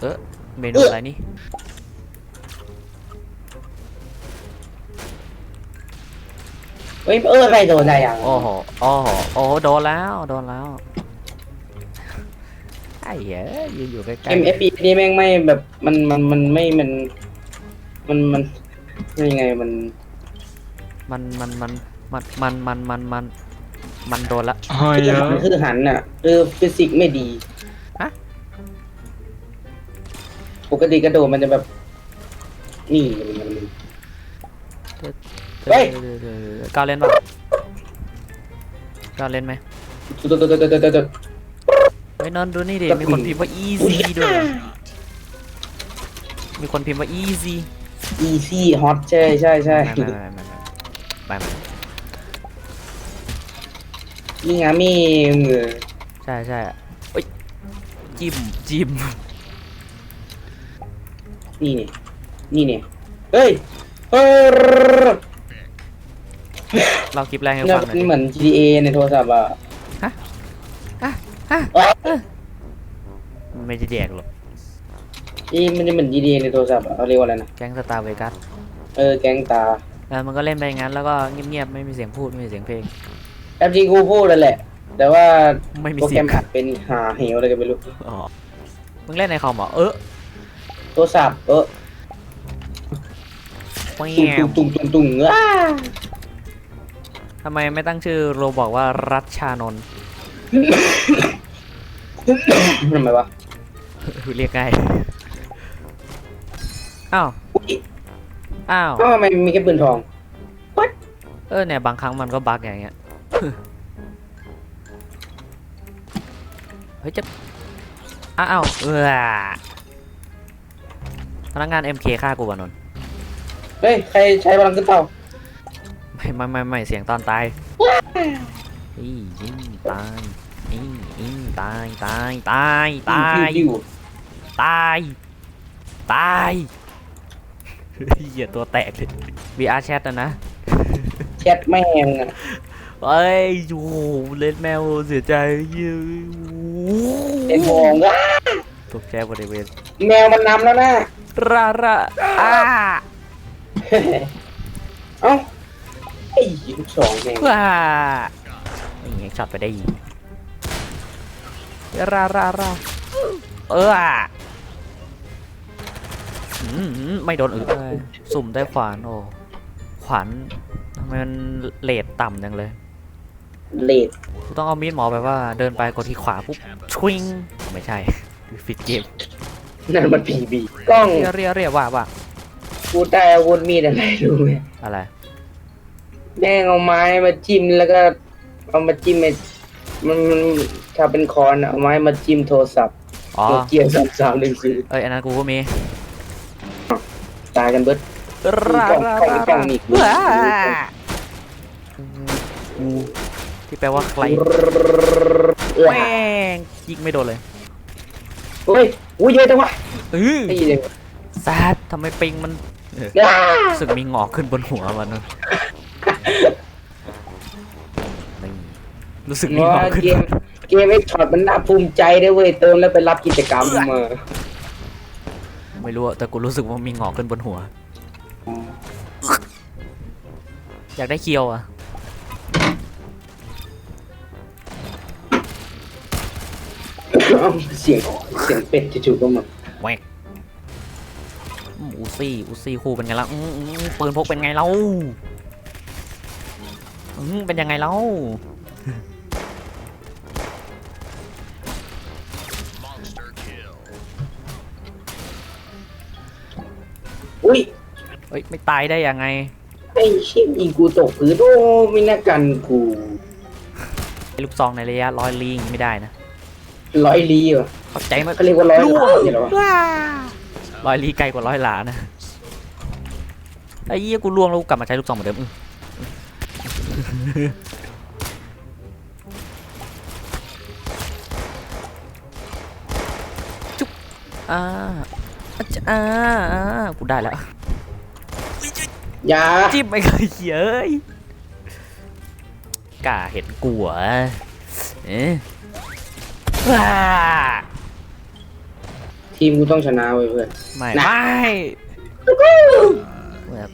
เออเมนูอะไรนี่เฮ้ยเอออะไรโดนอะไรอะโอ้โหโอ้โหโอ้โหโดนแล้วโดนแล้วไอ้เหี้ยยืนอยู่ใกล้เอ็มเอฟบีนี่แม่งไม่แบบมันมันมันไม่มันมันมันมันยังไงมันๆมันมันมันมันมันมันมันมันมันโดนละหายคือแล้หัวนคือหันอะคือฟิสิกส์ไม่ดี ปกติกระโดดมันจะแบบ นี่มันมัน เฮ้ย ก้าวเล่นป่ะก้าวเล่นไหมตุ๊ดตุ๊ดตุ๊ดตุ๊ดตุ๊ดตุ๊ด เฮ้ยนอนดูนี่ดิกระมีสุนคนพิมพ์ว่า easy ด้วยมีคนพิมพ์ว่า easy อีซี่ฮอตใช่ใช่ใช่ ไม่ไม่ไม่ไม่ไม่ไม่นี่ไงมีมือใช่ใช่เอ้ยจิ้มจิ้ม นี่นี่นี่นี่เฮ้ยเออเราคลิปแรกให้เนี่ยฟังหน่อยดิเหมือน GTA ในโทรศัพท์อะฮะฮะเอ้ยมันไม่ได้แดกหรอกนี่มันจะเหมือน GTA ในโทรศัพท์อะเขาเรียกว่าอะไรนะแก๊งสตาร์เวกัสเออแก๊งตาแล้วมันก็เล่นไปงั้นแล้วก็เงียบๆไม่มีเสียงพูดไม่มีเสียงเพลง แอปจริงกูพูดแล้วแหละ แต่ว่าไม่มีโปรเสีแกรยงมอัดเป็นหาเหวอะไรกันไม่รู้อ๋อมึงเล่นในคอมเหรอเออโท รศัพท์เออแหวตุ้งตุ้งตุ้งตุ้งตุ้งอ้าทำไมไม่ตั้งชื่อโรบอกว่ารัชชานนท์ ทำไมวะเรียกง่ายอ้าว อุ๊ยอ้าวเอ้าทำไมมีแค่ปืนทองเออเนี่ยบางครั้งมันก็บั๊กอย่างเงี้ย เฮ้ยจะอ้าวเออ พนักงาน MK ฆ่ากูวะนนท์เฮ้ย ใครใช้พลังขึ้นเตาไม่ไม่ไม่ไม่เสียงตอนตายอียิงตายอีอีตายตายตายตายปิ้วตายตายเหี้ยตัวแตกเลย VR chat นะนะแชทแม่งอะเอ้ยโอ้โหเล่นแมวเสียใจเหี้ยเป็นทองว้าตกใจบริเวณแมวมันนำแล้วนะ ระระอ้าเอ้าไอ้ลูกสองแม่งว้าไอ้เงี้ยช็อตไปได้อีกระระระเอออืมอืมไม่โดนอึเลยสุ่มได้ขวานโอ้ขวานทำไมมันเลทต่ำจังเลย เลดกูต้องเอามีดหมอแบบว่าเดินไปกดที่ขวาปุ๊บชวิงไม่ใช่ฟิตเกม นั่นมันพีบีกล้องเรียเรียเรียว่าว่ากูได้อาวุธมีดอะไรรู้ไหมอะไร แม่งเอาไม้มาจิ้มแล้วก็เอามาจิ้มไอ้มันมันถ้าเป็นคอนอะเอาไม้มาจิ้มโทรศัพท์อ๋อ โนเกียสามสามหนึ่งสี่เอ้ยอันนั้นกูก็มีตายกันเบิดรากล่องรากล่องรากล่องอีกว้ากูที่แปลว่าใครเอ้ยแม่งยิงไม่โดนเลย เฮ้ยอุ้ยเยอะจังวะเออไอ้เด็กแซดทำไมปิงมันอ้ารู้สึกมีงอกขึ้นบนหัวมันนะนี่รู้สึกมีงว่าอกขึ้นเกมเกมไอ้ช็อตมันน่าภูมิใจได้เว้ยเติมแล้วไปรับกิจกรรมมาไม่รู้อะแต่กูรู้สึกว่ามีงอกขึ้นบนหัว อยากได้เคียวอะ เอ้าเสียงเสียงเป็ดจู่ๆก็มาแหวกอืมอูซี่อูซี่คู่เป็นไงล่ะอืมอืมปืนพกเป็นไงเล่าอืมเป็นยังไงเล่าอุ้ยเฮ้ยไม่ตายได้ยังไง ไอ้เชี่ยยิงกูตกพื้นโอ้ไม่น่ากันกู ไอ้ลูกซองในระยะร้อยลีอย่างงี้ไม่ได้นะ ร้อยลีเหรอเข้าใจไหมเขาเรียกว่าร้อยล้านเหรอวะร้อยลีไกลกว่าร้อยหลานะไอ้เหี้ยกูล่วงแล้วกูกลับมาใช้ลูกซองเหมือนเดิมอืมจุ๊บอ่าอะจ๊ะอ่าอ่ากูได้แล้ว อยาจิ้มไม่เคยเขียเอ้ยกล้าเห็นกูเหรอเอ๊ะว้าท ทีมกูต้องชนะเว้ยเพื่อน ไม่นะ ไม่แบบ